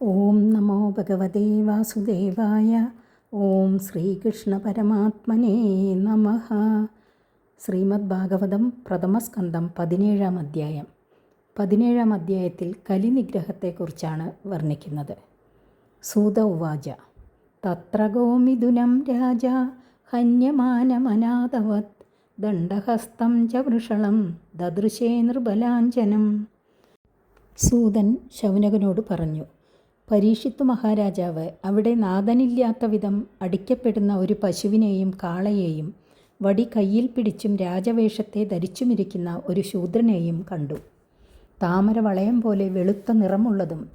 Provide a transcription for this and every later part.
ഓം നമോ ഭഗവതേ വാസുദേവായ ഓം ശ്രീകൃഷ്ണ പരമാത്മനേ നമ. ശ്രീമദ് ഭാഗവതം പ്രഥമസ്കന്ധം പതിനേഴാം അധ്യായം. പതിനേഴാം അധ്യായത്തിൽ കലിനിഗ്രഹത്തെക്കുറിച്ചാണ് വർണിക്കുന്നത്. സൂത ഉവാച തത്ര ഗോമിഥുനം രാജ ഹന്യമാനമനാഥവത് ദണ്ഡഹസ്തം ച വൃഷളം ദദൃശേ നൃബലാഞ്ജനം സൂതൻ ശൗനകനോട് പറഞ്ഞു പരീക്ഷിത്തു മഹാരാജാവ് അവിടെ നാഥനില്ലാത്ത വിധം അടിക്കപ്പെടുന്ന ഒരു പശുവിനെയും കാളയെയും വടി കയ്യിൽ പിടിച്ചും രാജവേഷത്തെ ധരിച്ചുമിരിക്കുന്ന ഒരു ശൂദ്രനെയും കണ്ടു. താമര വളയം പോലെ വെളുത്ത നിറമുള്ളതും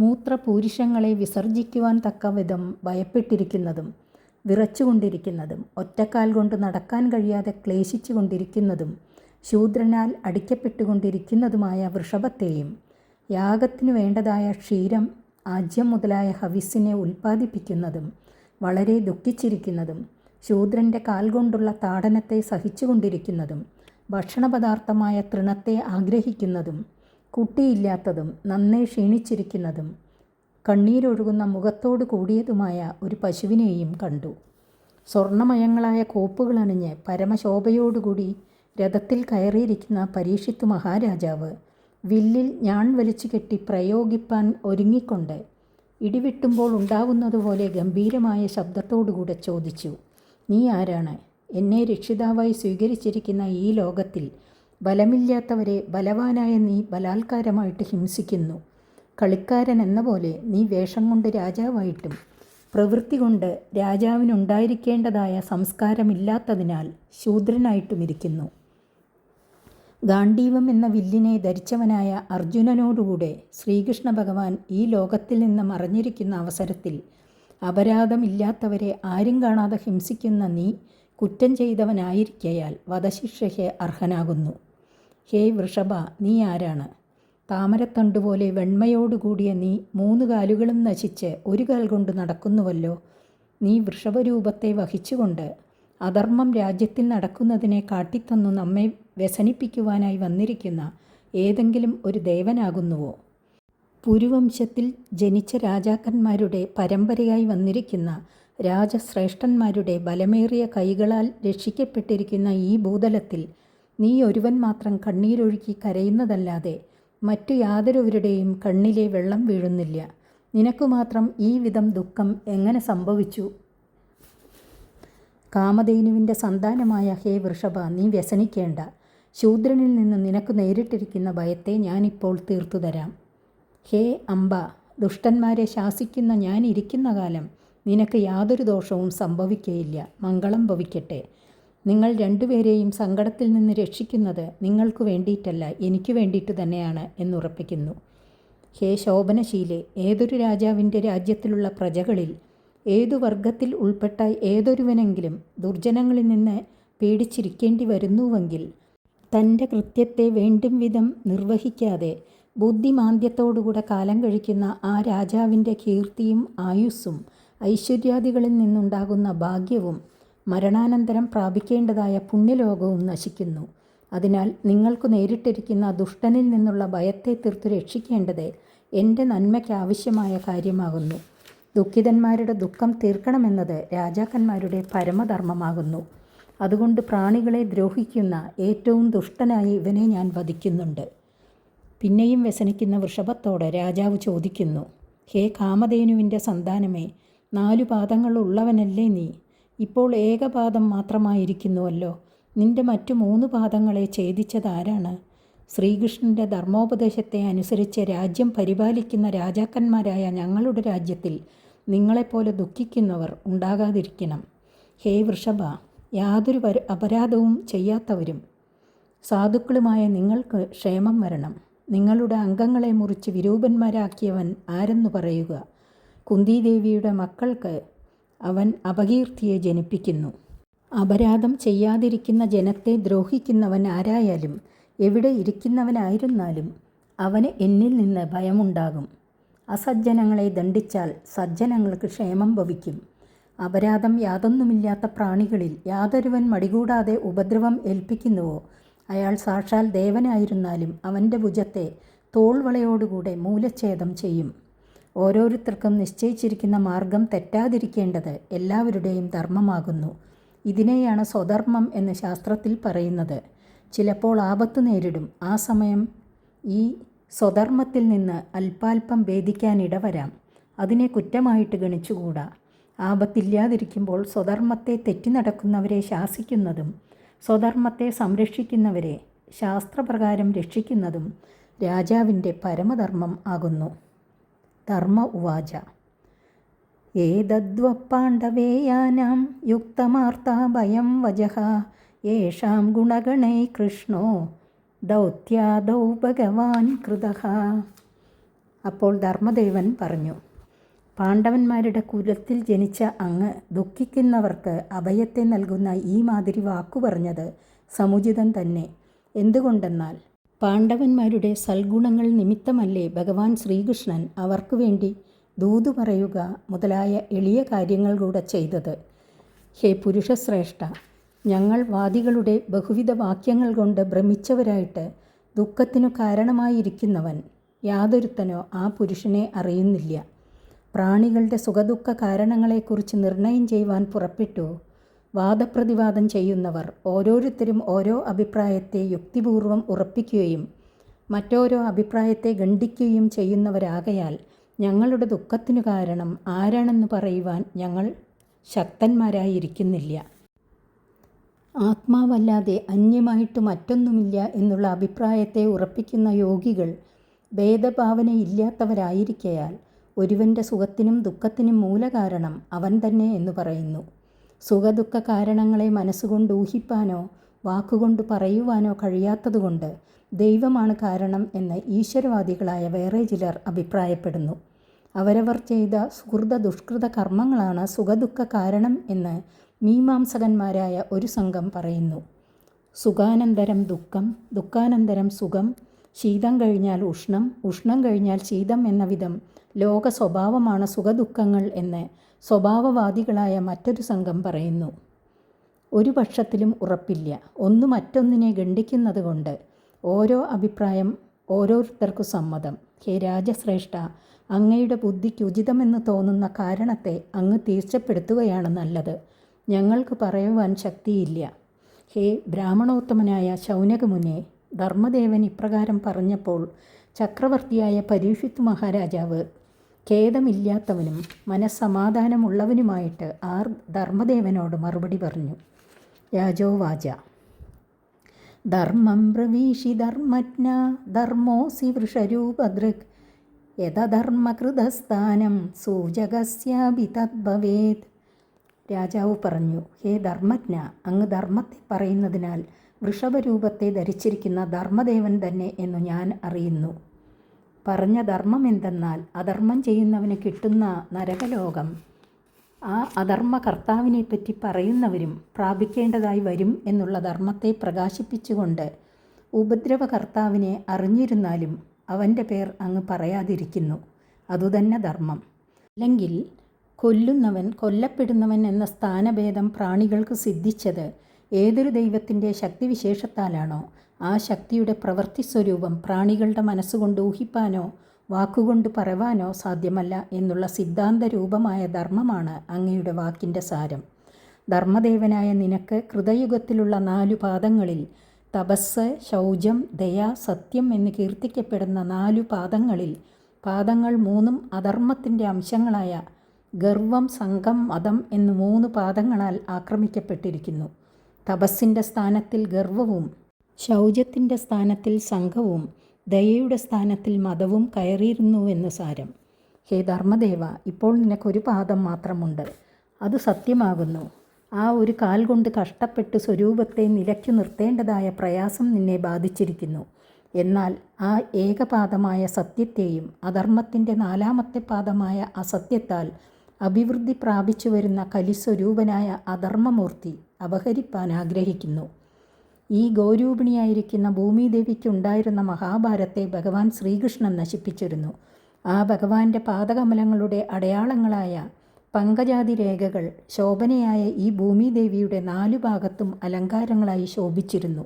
മൂത്രപൂരുഷങ്ങളെ വിസർജിക്കുവാൻ തക്ക വിധം ഭയപ്പെട്ടിരിക്കുന്നതും വിറച്ചുകൊണ്ടിരിക്കുന്നതും ഒറ്റക്കാൽ കൊണ്ട് നടക്കാൻ കഴിയാതെ ക്ലേശിച്ചു കൊണ്ടിരിക്കുന്നതും ശൂദ്രനാൽ അടിക്കപ്പെട്ടുകൊണ്ടിരിക്കുന്നതുമായ വൃഷഭത്തെയും യാഗത്തിനു വേണ്ടതായ ക്ഷീരം ആജ്യം മുതലായ ഹവിസ്സിനെ ഉൽപ്പാദിപ്പിക്കുന്നതും വളരെ ദുഃഖിച്ചിരിക്കുന്നതും ശൂദ്രന്റെ കാൽ കൊണ്ടുള്ള താടനത്തെ സഹിച്ചുകൊണ്ടിരിക്കുന്നതും ഭക്ഷണപദാർത്ഥമായ തൃണത്തെ ആഗ്രഹിക്കുന്നതും കുട്ടിയില്ലാത്തതും നന്നേ ക്ഷീണിച്ചിരിക്കുന്നതും കണ്ണീരൊഴുകുന്ന മുഖത്തോടു കൂടിയതുമായ ഒരു പശുവിനെയും കണ്ടു. സ്വർണമയങ്ങളായ കോപ്പുകൾ അണിഞ്ഞ് പരമശോഭയോടുകൂടി രഥത്തിൽ കയറിയിരിക്കുന്ന പരീക്ഷിത്തു മഹാരാജാവ് വില്ലിൽ ഞാൻ വലിച്ചു കെട്ടി പ്രയോഗിപ്പാൻ ഒരുങ്ങിക്കൊണ്ട് ഇടിവിട്ടുമ്പോൾ ഉണ്ടാകുന്നതുപോലെ ഗംഭീരമായ ശബ്ദത്തോടുകൂടെ ചോദിച്ചു നീ ആരാണ്? എന്നെ രക്ഷിതാവായി സ്വീകരിച്ചിരിക്കുന്ന ഈ ലോകത്തിൽ ബലമില്ലാത്തവരെ ബലവാനായ നീ ബലാത്കാരമായിട്ട് ഹിംസിക്കുന്നു. കളിക്കാരൻ എന്ന പോലെ നീ വേഷം കൊണ്ട് രാജാവായിട്ടും പ്രവൃത്തി കൊണ്ട് രാജാവിനുണ്ടായിരിക്കേണ്ടതായ സംസ്കാരമില്ലാത്തതിനാൽ ശൂദ്രനായിട്ടും ഇരിക്കുന്നു ഗാന്ഡീവം എന്ന വില്ലിനെ ധരിച്ചവനായ അർജുനനോടുകൂടെ ശ്രീകൃഷ്ണ ഭഗവാൻ ഈ ലോകത്തിൽ നിന്ന് മറഞ്ഞിരിക്കുന്ന അവസരത്തിൽ അപരാധമില്ലാത്തവരെ ആരും കാണാതെ ഹിംസിക്കുന്ന നീ കുറ്റം ചെയ്തവനായിരിക്കയാൽ വധശിക്ഷയ്ക്ക് അർഹനാകുന്നു. ഹേ വൃഷഭ നീ ആരാണ്? താമരത്തണ്ടുപോലെ വെണ്മയോടുകൂടിയ നീ മൂന്ന് കാലുകളും നശിച്ച് ഒരു കാൽ കൊണ്ട് നടക്കുന്നുവല്ലോ. നീ വൃഷഭരൂപത്തെ വഹിച്ചുകൊണ്ട് അധർമ്മം രാജ്യത്തിൽ നടക്കുന്നതിനെ കാട്ടിത്തന്നു നമ്മെ വ്യസനിപ്പിക്കുവാനായി വന്നിരിക്കുന്ന ഏതെങ്കിലും ഒരു ദേവനാകുന്നുവോ? പുരുവംശത്തിൽ ജനിച്ച രാജാക്കന്മാരുടെ പരമ്പരയായി വന്നിരിക്കുന്ന രാജശ്രേഷ്ഠന്മാരുടെ ബലമേറിയ കൈകളാൽ രക്ഷിക്കപ്പെട്ടിരിക്കുന്ന ഈ ഭൂതലത്തിൽ നീ ഒരുവൻ മാത്രം കണ്ണീരൊഴുക്കി കരയുന്നതല്ലാതെ മറ്റു യാതൊരുവരുടെയും കണ്ണിലെ വെള്ളം വീഴുന്നില്ല. നിനക്കു മാത്രം ഈ വിധം ദുഃഖം എങ്ങനെ സംഭവിച്ചു? കാമധേനുവിന്റെ സന്താനമായ ഹേ വൃഷഭ നീ വ്യസനിക്കേണ്ട. ശൂദ്രനിൽ നിന്ന് നിനക്ക് നേരിട്ടിരിക്കുന്ന ഭയത്തെ ഞാനിപ്പോൾ തീർത്തു തരാം ഹേ അംബ ദുഷ്ടന്മാരെ ശാസിക്കുന്ന ഞാൻ ഇരിക്കുന്ന കാലം നിനക്ക് യാതൊരു ദോഷവും സംഭവിക്കുകയില്ല മംഗളം ഭവിക്കട്ടെ. നിങ്ങൾ രണ്ടുപേരെയും സങ്കടത്തിൽ നിന്ന് രക്ഷിക്കുന്നത് നിങ്ങൾക്ക് വേണ്ടിയിട്ടല്ല എനിക്ക് വേണ്ടിയിട്ട് തന്നെയാണ് എന്നുറപ്പിക്കുന്നു. ഹേ ശോഭനശീലെ ഏതൊരു രാജാവിന്റെ രാജ്യത്തിലുള്ള പ്രജകളിൽ ഏതു വർഗത്തിൽ ഉൾപ്പെട്ട ഏതൊരുവനെങ്കിലും ദുർജനങ്ങളിൽ നിന്ന് പേടിച്ചിരിക്കേണ്ടി വരുന്നുവെങ്കിൽ തന്റെ കൃത്യത്തെ വേണ്ടും വിധം നിർവഹിക്കാതെ ബുദ്ധിമാന്ദ്യത്തോടുകൂടെ കാലം കഴിക്കുന്ന ആ രാജാവിന്റെ കീർത്തിയും ആയുസ്സും ഐശ്വര്യാദികളിൽ നിന്നുണ്ടാകുന്ന ഭാഗ്യവും മരണാനന്തരം പ്രാപിക്കേണ്ടതായ പുണ്യലോകവും നശിക്കുന്നു. അതിനാൽ നിങ്ങൾക്ക് നേരിട്ടിരിക്കുന്ന ദുഷ്ടനിൽ നിന്നുള്ള ഭയത്തെ തീർത്തു രക്ഷിക്കേണ്ടത് എന്റെ നന്മയ്ക്ക് ആവശ്യമായ കാര്യമാകുന്നു. ദുഃഖിതന്മാരുടെ ദുഃഖം തീർക്കണമെന്നത് രാജാക്കന്മാരുടെ പരമധർമ്മമാകുന്നു. അതുകൊണ്ട് പ്രാണികളെ ദ്രോഹിക്കുന്ന ഏറ്റവും ദുഷ്ടനായി ഇവനെ ഞാൻ വധിക്കുന്നുണ്ട്. പിന്നെയും വ്യസനിക്കുന്ന വൃഷഭത്തോട് രാജാവ് ചോദിക്കുന്നു ഹേ കാമധേനുവിന്റെ സന്താനമേ നാലു പാദങ്ങളുള്ളവനല്ലേ നീ? ഇപ്പോൾ ഏകപാദം മാത്രമായിരിക്കുന്നുവല്ലോ. നിന്റെ മറ്റു മൂന്ന് പാദങ്ങളെ ഛേദിച്ചതാരാണ്? ശ്രീകൃഷ്ണന്റെ ധർമ്മോപദേശത്തെ അനുസരിച്ച് രാജ്യം പരിപാലിക്കുന്ന രാജാക്കന്മാരായ ഞങ്ങളുടെ രാജ്യത്തിൽ നിങ്ങളെപ്പോലെ ദുഃഖിക്കുന്നവർ ഉണ്ടാകാതിരിക്കണം. ഹേ വൃഷഭ യാതൊരു അപരാധവും ചെയ്യാത്തവരും. സാധുക്കളുമായ നിങ്ങൾക്ക് ക്ഷേമം വരണം. നിങ്ങളുടെ അംഗങ്ങളെ മുറിച്ച് വിരൂപന്മാരാക്കിയവൻ ആരെന്നു പറയുക. കുന്തിദേവിയുടെ മക്കൾക്ക് അവൻ അപകീർത്തിയെ ജനിപ്പിക്കുന്നു. അപരാധം ചെയ്യാതിരിക്കുന്ന ജനത്തെ ദ്രോഹിക്കുന്നവൻ ആരായാലും എവിടെ ഇരിക്കുന്നവനായിരുന്നാലും അവന് എന്നിൽ നിന്ന് ഭയമുണ്ടാകും. അസജ്ജനങ്ങളെ ദണ്ഡിച്ചാൽ സജ്ജനങ്ങൾക്ക് ക്ഷേമം ഭവിക്കും. അപരാധം യാതൊന്നുമില്ലാത്ത പ്രാണികളിൽ യാതൊരുവൻ മടികൂടാതെ ഉപദ്രവം ഏൽപ്പിക്കുന്നുവോ? അയാൾ സാക്ഷാൽ ദേവനായിരുന്നാലും അവന്റെ ഭുജത്തെ തോൾവളയോടുകൂടെ മൂലച്ഛേദം ചെയ്യും. ഓരോരുത്തർക്കും നിശ്ചയിച്ചിരിക്കുന്ന മാർഗം തെറ്റാതിരിക്കേണ്ടത് എല്ലാവരുടെയും ധർമ്മമാകുന്നു. ഇതിനെയാണ് സ്വധർമ്മം എന്ന് ശാസ്ത്രത്തിൽ പറയുന്നത്. ചിലപ്പോൾ ആപത്ത് നേരിടും. ആ സമയം ഈ സ്വധർമ്മത്തിൽ നിന്ന് അല്പാൽപം ഭേദിക്കാനിടവരാം അതിനെ കുറ്റമായിട്ട് ഗണിച്ചുകൂടാ. ആപത്തില്ലാതിരിക്കുമ്പോൾ സ്വധർമ്മത്തെ തെറ്റി നടക്കുന്നവരെ ശാസിക്കുന്നതും സ്വധർമ്മത്തെ സംരക്ഷിക്കുന്നവരെ ശാസ്ത്രപ്രകാരം രക്ഷിക്കുന്നതും രാജാവിന്റെ പരമധർമ്മം ആകുന്നു. ധർമ്മ ഉവാച. ഏതദ്വപ്പാണ്ഡവേയാനാം യുക്തമാർത്താ ഭയം വജഹ. യേഷാം ഗുണഗണൈ കൃഷ്ണോ ദൗത്യാദൗ ഭഗവാൻ കൃതഹ. അപ്പോൾ ധർമ്മദേവൻ പറഞ്ഞു പാണ്ഡവന്മാരുടെ കുലത്തിൽ ജനിച്ച അങ്ങ് ദുഃഖിക്കുന്നവർക്ക് അഭയത്തെ നൽകുന്ന ഈ മാതിരി വാക്കു പറഞ്ഞത് സമുചിതം തന്നെ. എന്തുകൊണ്ടെന്നാൽ പാണ്ഡവന്മാരുടെ സൽഗുണങ്ങൾ നിമിത്തമല്ലേ ഭഗവാൻ ശ്രീകൃഷ്ണൻ അവർക്കു വേണ്ടി ദൂതു പറയുക മുതലായ എളിയ കാര്യങ്ങൾ കൂടെ ചെയ്തത്? ഹേ പുരുഷശ്രേഷ്ഠ ഞങ്ങൾ വാദികളുടെ ബഹുവിധ വാക്യങ്ങൾ കൊണ്ട് ഭ്രമിച്ചവരായിട്ട് ദുഃഖത്തിനു കാരണമായിരിക്കുന്നവൻ യാതൊരുത്തനോ ആ പുരുഷനെ അറിയുന്നില്ല. പ്രാണികളുടെ സുഖദുഃഖ കാരണങ്ങളെക്കുറിച്ച് നിർണയം ചെയ്യുവാൻ പുറപ്പെട്ടു. വാദപ്രതിവാദം ചെയ്യുന്നവർ ഓരോരുത്തരും ഓരോ അഭിപ്രായത്തെ യുക്തിപൂർവം ഉറപ്പിക്കുകയും മറ്റോരോ അഭിപ്രായത്തെ ഖണ്ഡിക്കുകയും ചെയ്യുന്നവരാകയാൽ ഞങ്ങളുടെ ദുഃഖത്തിനു കാരണം ആരാണെന്ന് പറയുവാൻ ഞങ്ങൾ ശക്തന്മാരായിരിക്കുന്നില്ല. ആത്മാവല്ലാതെ അന്യമായിട്ട് മറ്റൊന്നുമില്ല എന്നുള്ള അഭിപ്രായത്തെ ഉറപ്പിക്കുന്ന യോഗികൾ ഭേദഭാവനയില്ലാത്തവരായിരിക്കയാൽ ഒരുവന്റെ സുഖത്തിനും ദുഃഖത്തിനും മൂലകാരണം അവൻ തന്നെ എന്ന് പറയുന്നു. സുഖദുഃഖ കാരണങ്ങളെ മനസ്സുകൊണ്ട് ഊഹിപ്പാനോ വാക്കുകൊണ്ട് പറയുവാനോ കഴിയാത്തതുകൊണ്ട് ദൈവമാണ് കാരണം എന്ന് ഈശ്വരവാദികളായ വേറെ ചിലർ അഭിപ്രായപ്പെടുന്നു. അവരവർ ചെയ്ത സുഹൃത ദുഷ്കൃത കർമ്മങ്ങളാണ് സുഖദുഃഖ കാരണം എന്ന് മീമാംസകന്മാരായ ഒരു സംഘം പറയുന്നു. സുഖാനന്തരം ദുഃഖം ദുഃഖാനന്തരം സുഖം ശീതം കഴിഞ്ഞാൽ ഉഷ്ണം ഉഷ്ണം കഴിഞ്ഞാൽ ശീതം എന്ന വിധം ലോക സ്വഭാവമാണ് സുഖദുഃഖങ്ങൾ എന്ന് സ്വഭാവവാദികളായ മറ്റൊരു സംഘം പറയുന്നു. ഒരു പക്ഷത്തിലും ഉറപ്പില്ല. ഒന്ന് മറ്റൊന്നിനെ ഖണ്ഡിക്കുന്നത് കൊണ്ട് ഓരോ അഭിപ്രായം ഓരോരുത്തർക്കു സമ്മതം. ഹേ രാജശ്രേഷ്ഠ അങ്ങയുടെ ബുദ്ധിക്ക് ഉചിതമെന്ന് തോന്നുന്ന കാരണത്തെ അങ്ങ് തീർച്ചപ്പെടുത്തുകയാണ് നല്ലത്. ഞങ്ങൾക്ക് പറയുവാൻ ശക്തിയില്ല. ഹേ ബ്രാഹ്മണോത്തമനായ ശൗനകമുനെ ധർമ്മദേവൻ ഇപ്രകാരം പറഞ്ഞപ്പോൾ ചക്രവർത്തിയായ പരീക്ഷിത് മഹാരാജാവ് ഖേദമില്ലാത്തവനും മനസ്സമാധാനമുള്ളവനുമായിട്ട് ആർ ധർമ്മദേവനോട് മറുപടി പറഞ്ഞു. രാജോവാച. ധർമ്മം പ്രവീഷി ധർമ്മജ്ഞ ധർമ്മോസി വൃഷരൂപദൃക് യഥധർമ്മകൃതസ്ഥാനം സൂചകസ്യാഭി തദ്ഭവേത്. രാജാവ് പറഞ്ഞു ഹേ ധർമ്മജ്ഞ അങ്ങ് ധർമ്മത്തെ പറയുന്നതിനാൽ വൃഷഭരൂപത്തെ ധരിച്ചിരിക്കുന്ന ധർമ്മദേവൻ തന്നെ എന്നു ഞാൻ അറിയുന്നു. പറഞ്ഞ ധർമ്മം എന്തെന്നാൽ അധർമ്മം ചെയ്യുന്നവന് കിട്ടുന്ന നരകലോകം. ആ അധർമ്മ കർത്താവിനെ പറ്റി പറയുന്നവരും പ്രാപിക്കേണ്ടതായി വരും എന്നുള്ള ധർമ്മത്തെ പ്രകാശിപ്പിച്ചുകൊണ്ട് ഉപദ്രവകർത്താവിനെ അറിഞ്ഞിരുന്നാലും അവന്റെ പേർ അങ്ങ് പറയാതിരിക്കുന്നു. അതുതന്നെ ധർമ്മം. അല്ലെങ്കിൽ കൊല്ലുന്നവൻ കൊല്ലപ്പെടുന്നവൻ എന്ന സ്ഥാനഭേദം പ്രാണികൾക്ക് സിദ്ധിച്ചത് ഏതൊരു ദൈവത്തിന്റെ ശക്തിവിശേഷത്താലാണോ? ആ ശക്തിയുടെ പ്രവൃത്തി സ്വരൂപം പ്രാണികളുടെ മനസ്സുകൊണ്ട് ഊഹിപ്പാനോ വാക്കുകൊണ്ട് പറവാനോ സാധ്യമല്ല എന്നുള്ള സിദ്ധാന്ത രൂപമായ ധർമ്മമാണ് അങ്ങയുടെ വാക്കിന്റെ സാരം. ധർമ്മദേവനായ നിനക്ക് കൃതയുഗത്തിലുള്ള നാലു പാദങ്ങളിൽ തപസ് ശൗചം ദയ സത്യം എന്ന് കീർത്തിക്കപ്പെടുന്ന നാലു പാദങ്ങളിൽ പാദങ്ങൾ മൂന്നും അധർമ്മത്തിന്റെ അംശങ്ങളായ ഗർവം സംഘം മതം എന്ന് മൂന്ന് പാദങ്ങളാൽ ആക്രമിക്കപ്പെട്ടിരിക്കുന്നു. തപസ്സിന്റെ സ്ഥാനത്തിൽ ഗർവവും ശൗചത്തിന്റെ സ്ഥാനത്തിൽ സംഘവും ദയയുടെ സ്ഥാനത്തിൽ മതവും കയറിയിരുന്നുവെന്ന് സാരം. ഹേ ധർമ്മദേവ ഇപ്പോൾ നിനക്കൊരു പാദം മാത്രമുണ്ട്. അത് സത്യമാകുന്നു. ആ ഒരു കാൽ കൊണ്ട് കഷ്ടപ്പെട്ട് സ്വരൂപത്തെ നിലയ്ക്കു നിർത്തേണ്ടതായ പ്രയാസം നിന്നെ ബാധിച്ചിരിക്കുന്നു. എന്നാൽ ആ ഏകപാദമായ സത്യത്തെയും അധർമ്മത്തിന്റെ നാലാമത്തെ പാദമായ അസത്യത്താൽ അഭിവൃദ്ധി പ്രാപിച്ചു വരുന്ന കലിസ്വരൂപനായ അധർമ്മമൂർത്തി അപഹരിപ്പാൻ ആഗ്രഹിക്കുന്നു. ഈ ഗൗരൂപിണിയായിരിക്കുന്ന ഭൂമിദേവിക്കുണ്ടായിരുന്ന മഹാഭാരത്തെ ഭഗവാൻ ശ്രീകൃഷ്ണൻ നശിപ്പിച്ചിരുന്നു. ആ ഭഗവാന്റെ പാദകമലങ്ങളുടെ അടയാളങ്ങളായ പങ്കജാതി രേഖകൾ ശോഭനയായ ഈ ഭൂമിദേവിയുടെ നാലു ഭാഗത്തും അലങ്കാരങ്ങളായി ശോഭിച്ചിരുന്നു.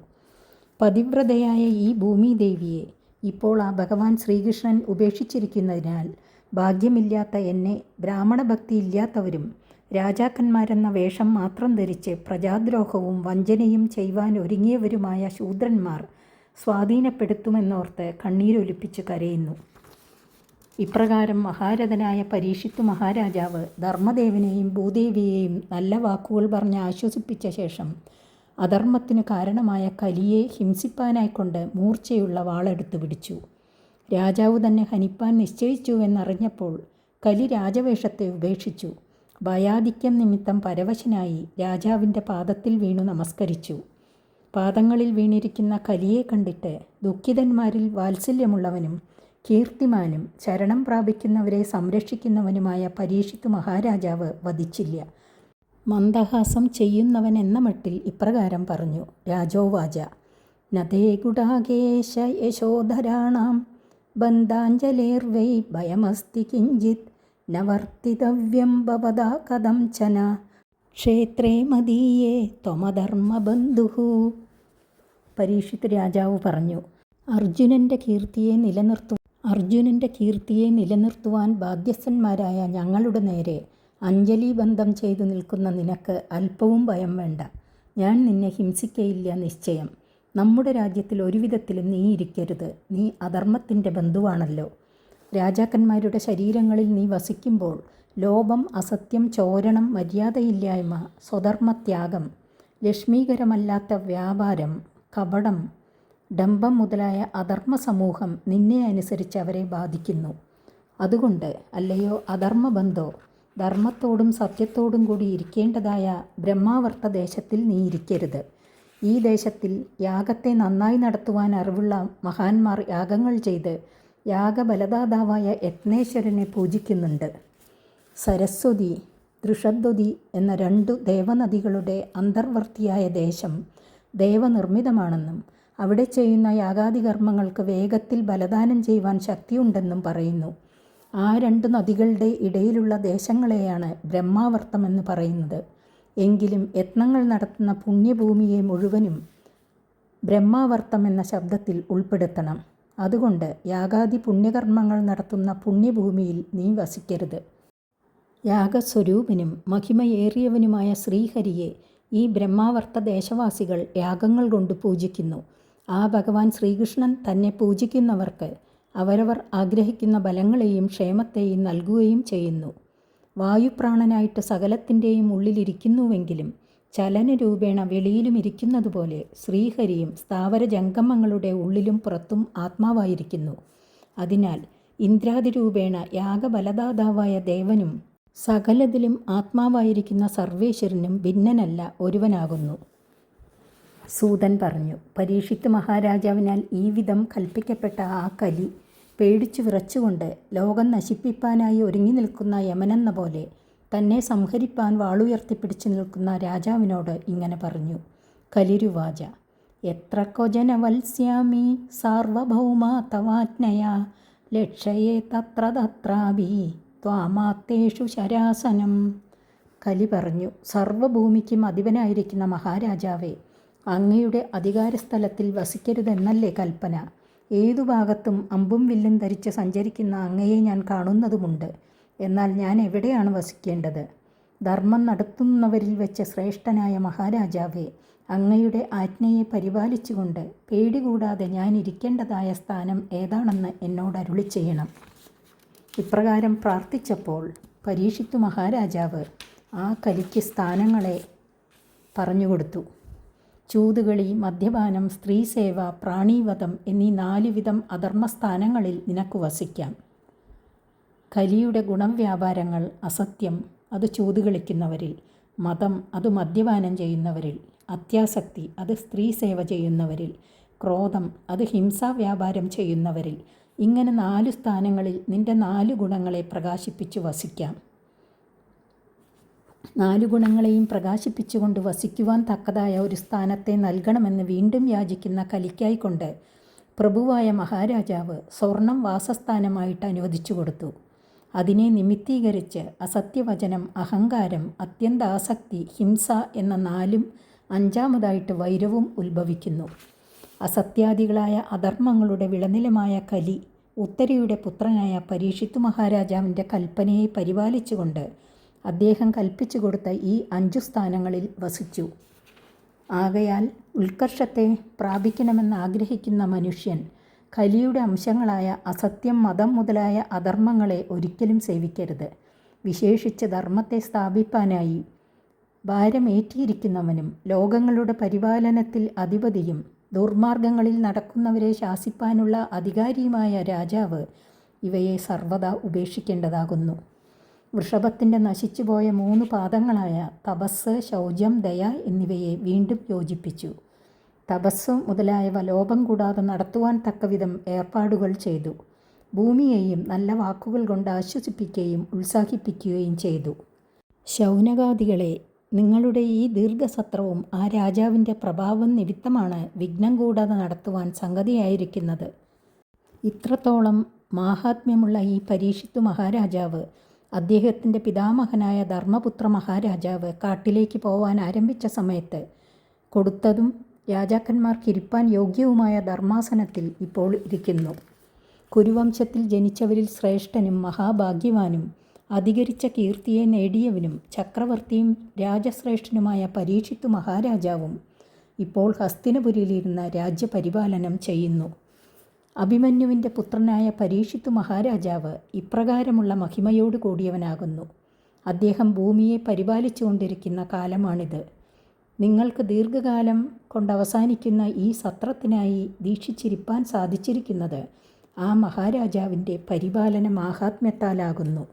പതിവ്രതയായ ഈ ഭൂമിദേവിയെ ഇപ്പോൾ ആ ഭഗവാൻ ശ്രീകൃഷ്ണൻ ഉപേക്ഷിച്ചിരിക്കുന്നതിനാൽ ഭാഗ്യമില്ലാത്ത എന്നെ ബ്രാഹ്മണഭക്തി ഇല്ലാത്തവരും രാജാക്കന്മാരെന്ന വേഷം മാത്രം ധരിച്ച് പ്രജാദ്രോഹവും വഞ്ചനയും ചെയ്യുവാൻ ഒരുങ്ങിയവരുമായ ശൂദ്രന്മാർ സ്വാധീനപ്പെടുത്തുമെന്നോർത്ത് കണ്ണീരൊലിപ്പിച്ച് കരയുന്നു. ഇപ്രകാരം മഹാരഥനായ പരീക്ഷിത്തു മഹാരാജാവ് ധർമ്മദേവനെയും ഭൂദേവിയെയും നല്ല വാക്കുകൾ പറഞ്ഞ് ആശ്വസിപ്പിച്ച ശേഷം അധർമ്മത്തിനു കാരണമായ കലിയെ ഹിംസിപ്പാനായിക്കൊണ്ട് മൂർച്ചയുള്ള വാളെടുത്തു പിടിച്ചു. രാജാവ് തന്നെ ഹനിപ്പാൻ നിശ്ചയിച്ചു എന്നറിഞ്ഞപ്പോൾ കലി രാജവേഷത്തെ ഉപേക്ഷിച്ചു. ഭയാധിക്യം നിമിത്തം പരവശനായി രാജാവിന്റെ പാദത്തിൽ വീണു നമസ്കരിച്ചു. പാദങ്ങളിൽ വീണിരിക്കുന്ന കലിയെ കണ്ടിട്ട് ദുഃഖിതന്മാരിൽ വാത്സല്യമുള്ളവനും കീർത്തിമാനും ശരണം പ്രാപിക്കുന്നവരെ സംരക്ഷിക്കുന്നവനുമായ പരീക്ഷിത് മഹാരാജാവ് വധിച്ചില്ല. മന്ദഹാസം ചെയ്യുന്നവൻ എന്ന മട്ടിൽ ഇപ്രകാരം പറഞ്ഞു രാജോവാച നദേ ഗുഡാകേശ യശോധരാണാം ബന്ധാഞ്ജലേർവൈ ഭയമസ്തി കിഞ്ചിത് നവർത്തിതവ്യം ഭവതാ കഥം ചന. ക്ഷേത്രേ മദീയേ ത്വമധർമ്മബന്ധു പരീക്ഷിത് രാജാവ് പറഞ്ഞു അർജുനന്റെ കീർത്തിയെ നിലനിർത്തു അർജുനന്റെ കീർത്തിയെ നിലനിർത്തുവാൻ ബാധ്യസ്ഥന്മാരായ ഞങ്ങളുടെ നേരെ അഞ്ജലി ബന്ധം ചെയ്തു നിൽക്കുന്ന നിനക്ക് അല്പവും ഭയം വേണ്ട. ഞാൻ നിന്നെ ഹിംസിക്കയില്ല നിശ്ചയം. നമ്മുടെ രാജ്യത്തിൽ ഒരുവിധത്തിലും നീ ഇരിക്കരുത്. നീ അധർമ്മത്തിന്റെ ബന്ധുവാണല്ലോ. രാജാക്കന്മാരുടെ ശരീരങ്ങളിൽ നീ വസിക്കുമ്പോൾ ലോപം അസത്യം ചോരണം മര്യാദയില്ലായ്മ സ്വധർമ്മത്യാഗം ലക്ഷ്മീകരമല്ലാത്ത വ്യാപാരം കപടം ഡംബം മുതലായ അധർമ്മ സമൂഹം നിന്നെ അനുസരിച്ച് അവരെ ബാധിക്കുന്നു. അതുകൊണ്ട് അല്ലയോ അധർമ്മബന്ധോ ധർമ്മത്തോടും സത്യത്തോടും കൂടി ഇരിക്കേണ്ടതായ ബ്രഹ്മാവർത്ത ദേശത്തിൽ നീ ഇരിക്കരുത്. ഈ ദേശത്തിൽ യാഗത്തെ നന്നായി നടത്തുവാൻ അറിവുള്ള മഹാന്മാർ യാഗങ്ങൾ ചെയ്ത് യാഗബലദാതാവായ യത്നേശ്വരനെ പൂജിക്കുന്നുണ്ട്. സരസ്വതി ദൃഷദ്വതി എന്ന രണ്ടു ദേവനദികളുടെ അന്തർവർത്തിയായ ദേശം ദേവനിർമ്മിതമാണെന്നും അവിടെ ചെയ്യുന്ന യാഗാദി കർമ്മങ്ങൾക്ക് വേഗത്തിൽ ബലദാനം ചെയ്യുവാൻ ശക്തിയുണ്ടെന്നും പറയുന്നു. ആ രണ്ട് നദികളുടെ ഇടയിലുള്ള ദേശങ്ങളെയാണ് ബ്രഹ്മാവർത്തം എന്ന് പറയുന്നത്. എങ്കിലും യത്നങ്ങൾ നടത്തുന്ന പുണ്യഭൂമിയെ മുഴുവനും ബ്രഹ്മാവർത്തം എന്ന ശബ്ദത്തിൽ ഉൾപ്പെടുത്തണം. അതുകൊണ്ട് യാഗാദി പുണ്യകർമ്മങ്ങൾ നടത്തുന്ന പുണ്യഭൂമിയിൽ നീ വസിക്കരുത്. യാഗസ്വരൂപനും മഹിമയേറിയവനുമായ ശ്രീഹരിയെ ഈ ബ്രഹ്മാവർത്ത ദേശവാസികൾ യാഗങ്ങൾ കൊണ്ട് പൂജിക്കുന്നു. ആ ഭഗവാൻ ശ്രീകൃഷ്ണൻ തന്നെ പൂജിക്കുന്നവർക്ക് അവരവർ ആഗ്രഹിക്കുന്ന ബലങ്ങളെയും ക്ഷേമത്തെയും നൽകുകയും ചെയ്യുന്നു. വായുപ്രാണനായിട്ട് സകലത്തിന്റെയും ഉള്ളിലിരിക്കുന്നുവെങ്കിലും ചലനരൂപേണ വെളിയിലും ഇരിക്കുന്നതുപോലെ ശ്രീഹരിയും സ്ഥാവര ജംഗമങ്ങളുടെ ഉള്ളിലും പുറത്തും ആത്മാവായിരിക്കുന്നു. അതിനാൽ ഇന്ദ്രാതിരൂപേണ യാഗബലദാതാവായ ദേവനും സകലതിലും ആത്മാവായിരിക്കുന്ന സർവേശ്വരനും ഭിന്നനല്ല ഒരുവനാകുന്നു. സൂതൻ പറഞ്ഞു പരീക്ഷിത്ത് മഹാരാജാവിനാൽ ഈ വിധം കൽപ്പിക്കപ്പെട്ട ആ കലി പേടിച്ചു വിറച്ചുകൊണ്ട് ലോകം നശിപ്പിപ്പാനായി ഒരുങ്ങി നിൽക്കുന്ന യമനെന്ന പോലെ തന്നെ സംഹരിപ്പാൻ വാളുയർത്തിപ്പിടിച്ചു നിൽക്കുന്ന രാജാവിനോട് ഇങ്ങനെ പറഞ്ഞു കലിരുവാച എത്ര കൊജനവത്സ്യാമി സാർവഭൗമ തവാജ്ഞയ ലക്ഷയേ തത്ര തത്രാഭി ത്വാമാത്തേഷു ശരാസനം കലി പറഞ്ഞു സർവഭൂമിക്കും അധിപനായിരിക്കുന്ന മഹാരാജാവേ അങ്ങയുടെ അധികാരസ്ഥലത്തിൽ വസിക്കരുതെന്നല്ലേ കൽപ്പന? ഏതു ഭാഗത്തും അമ്പും വില്ലും ധരിച്ച് സഞ്ചരിക്കുന്ന അങ്ങയെ ഞാൻ കാണുന്നതുമുണ്ട്. എന്നാൽ ഞാൻ എവിടെയാണ് വസിക്കേണ്ടത്? ധർമ്മം നടത്തുന്നവരിൽ വെച്ച് ശ്രേഷ്ഠനായ മഹാരാജാവേ അങ്ങയുടെ ആജ്ഞയെ പരിപാലിച്ചുകൊണ്ട് പേടി കൂടാതെ ഞാൻ ഇരിക്കേണ്ടതായ സ്ഥാനം ഏതാണെന്ന് എന്നോട് അരുളി ചെയ്യണം. ഇപ്രകാരം പ്രാർത്ഥിച്ചപ്പോൾ പരീക്ഷിത്തു മഹാരാജാവ് ആ കലിക്ക് സ്ഥാനങ്ങളെ പറഞ്ഞുകൊടുത്തു. ചൂതുകളി മദ്യപാനം സ്ത്രീസേവ പ്രാണീവധം എന്നീ നാലുവിധം അധർമ്മസ്ഥാനങ്ങളിൽ നിനക്ക് വസിക്കാം. കലിയുടെ ഗുണം വ്യാപാരങ്ങൾ അസത്യം അത് ചൂതുകളിക്കുന്നവരിൽ. മതം അത് മദ്യപാനം ചെയ്യുന്നവരിൽ. അത്യാസക്തി അത് സ്ത്രീ സേവ ചെയ്യുന്നവരിൽ. ക്രോധം അത് ഹിംസാ വ്യാപാരം ചെയ്യുന്നവരിൽ. ഇങ്ങനെ നാലു സ്ഥാനങ്ങളിൽ നിന്റെ നാല് ഗുണങ്ങളെ പ്രകാശിപ്പിച്ചു വസിക്കാം. നാലു ഗുണങ്ങളെയും പ്രകാശിപ്പിച്ചുകൊണ്ട് വസിക്കുവാൻ തക്കതായ ഒരു സ്ഥാനത്തെ നൽകണമെന്ന് വീണ്ടും യാചിക്കുന്ന കലിക്കായിക്കൊണ്ട് പ്രഭുവായ മഹാരാജാവ് സ്വർണം വാസസ്ഥാനമായിട്ട് അനുവദിച്ചു കൊടുത്തു. അതിനെ നിമിത്തീകരിച്ച് അസത്യവചനം അഹങ്കാരം അത്യന്താസക്തി ഹിംസ എന്ന നാലും അഞ്ചാമതായിട്ട് വൈരവും ഉത്ഭവിക്കുന്നു. അസത്യാദികളായ അധർമ്മങ്ങളുടെ വിളനിലമായ കലി ഉത്തരയുടെ പുത്രനായ പരീക്ഷിത്തു മഹാരാജാവിന്റെ കൽപ്പനയെ പരിപാലിച്ചുകൊണ്ട് അദ്ദേഹം കൽപ്പിച്ചു കൊടുത്ത ഈ അഞ്ചു സ്ഥാനങ്ങളിൽ വസിച്ചു. ആകയാൽ ഉത്കർഷത്തെ പ്രാപിക്കണമെന്ന് ആഗ്രഹിക്കുന്ന മനുഷ്യൻ കലിയുടെ അംശങ്ങളായ അസത്യം മതം മുതലായ അധർമ്മങ്ങളെ ഒരിക്കലും സേവിക്കരുത്. വിശേഷിച്ച് ധർമ്മത്തെ സ്ഥാപിപ്പാനായി ഭാരമേറ്റിയിരിക്കുന്നവനും ലോകങ്ങളുടെ പരിപാലനത്തിൽ അധിപതിയും ദുർമാർഗങ്ങളിൽ നടക്കുന്നവരെ ശാസിപ്പാനുള്ള അധികാരിയുമായ രാജാവ് ഇവയെ സർവദാ ഉപേക്ഷിക്കേണ്ടതാകുന്നു. വൃഷഭത്തിന്റെ നശിച്ചുപോയ മൂന്ന് പാദങ്ങളായ തപസ് ശൗചം ദയ എന്നിവയെ വീണ്ടും യോജിപ്പിച്ചു. തപസ് മുതലായവ ലോപം കൂടാതെ നടത്തുവാൻ തക്കവിധം ഏർപ്പാടുകൾ ചെയ്തു. ഭൂമിയെയും നല്ല വാക്കുകൾ കൊണ്ട് ആശ്വസിപ്പിക്കുകയും ഉത്സാഹിപ്പിക്കുകയും ചെയ്തു. ശൗനകാദികളെ നിങ്ങളുടെ ഈ ദീർഘസത്രവും ആ രാജാവിന്റെ പ്രഭാവം നിമിത്തമാണ് വിഘ്നം കൂടാതെ നടത്തുവാൻ സംഗതിയായിരിക്കുന്നത്. ഇത്രത്തോളം മാഹാത്മ്യമുള്ള ഈ പരീക്ഷിത്തു മഹാരാജാവ് അദ്ദേഹത്തിന്റെ പിതാമഹനായ ധർമ്മപുത്ര മഹാരാജാവ് കാട്ടിലേക്ക് പോവാൻ ആരംഭിച്ച സമയത്ത് കൊടുത്തതും രാജാക്കന്മാർക്ക് ഇരിപ്പാൻ യോഗ്യവുമായ ധർമാസനത്തിൽ ഇപ്പോൾ ഇരിക്കുന്നു. കുരുവംശത്തിൽ ജനിച്ചവരിൽ ശ്രേഷ്ഠനും മഹാഭാഗ്യവാനും അധികരിച്ച കീർത്തിയെ നേടിയവനും ചക്രവർത്തിയും രാജശ്രേഷ്ഠനുമായ പരീക്ഷിത്തു മഹാരാജാവും ഇപ്പോൾ ഹസ്തിനപുരിയിലിരുന്ന രാജ്യപരിപാലനം ചെയ്യുന്നു. അഭിമന്യുവിന്റെ പുത്രനായ പരീക്ഷിത്തു മഹാരാജാവ് ഇപ്രകാരമുള്ള മഹിമയോട് കൂടിയവനാകുന്നു അദ്ദേഹം ഭൂമിയെ പരിപാലിച്ചുകൊണ്ടിരിക്കുന്ന കാലമാണിത്. നിങ്ങൾക്ക് ദീർഘകാലം കൊണ്ടവസാനിക്കുന്ന ഈ സത്രത്തിനായി ദീക്ഷിച്ചിരിപ്പാൻ സാധിച്ചിരിക്കുന്നത് ആ മഹാരാജാവിന്റെ പരിപാലന മാഹാത്മ്യത്താലാകുന്നു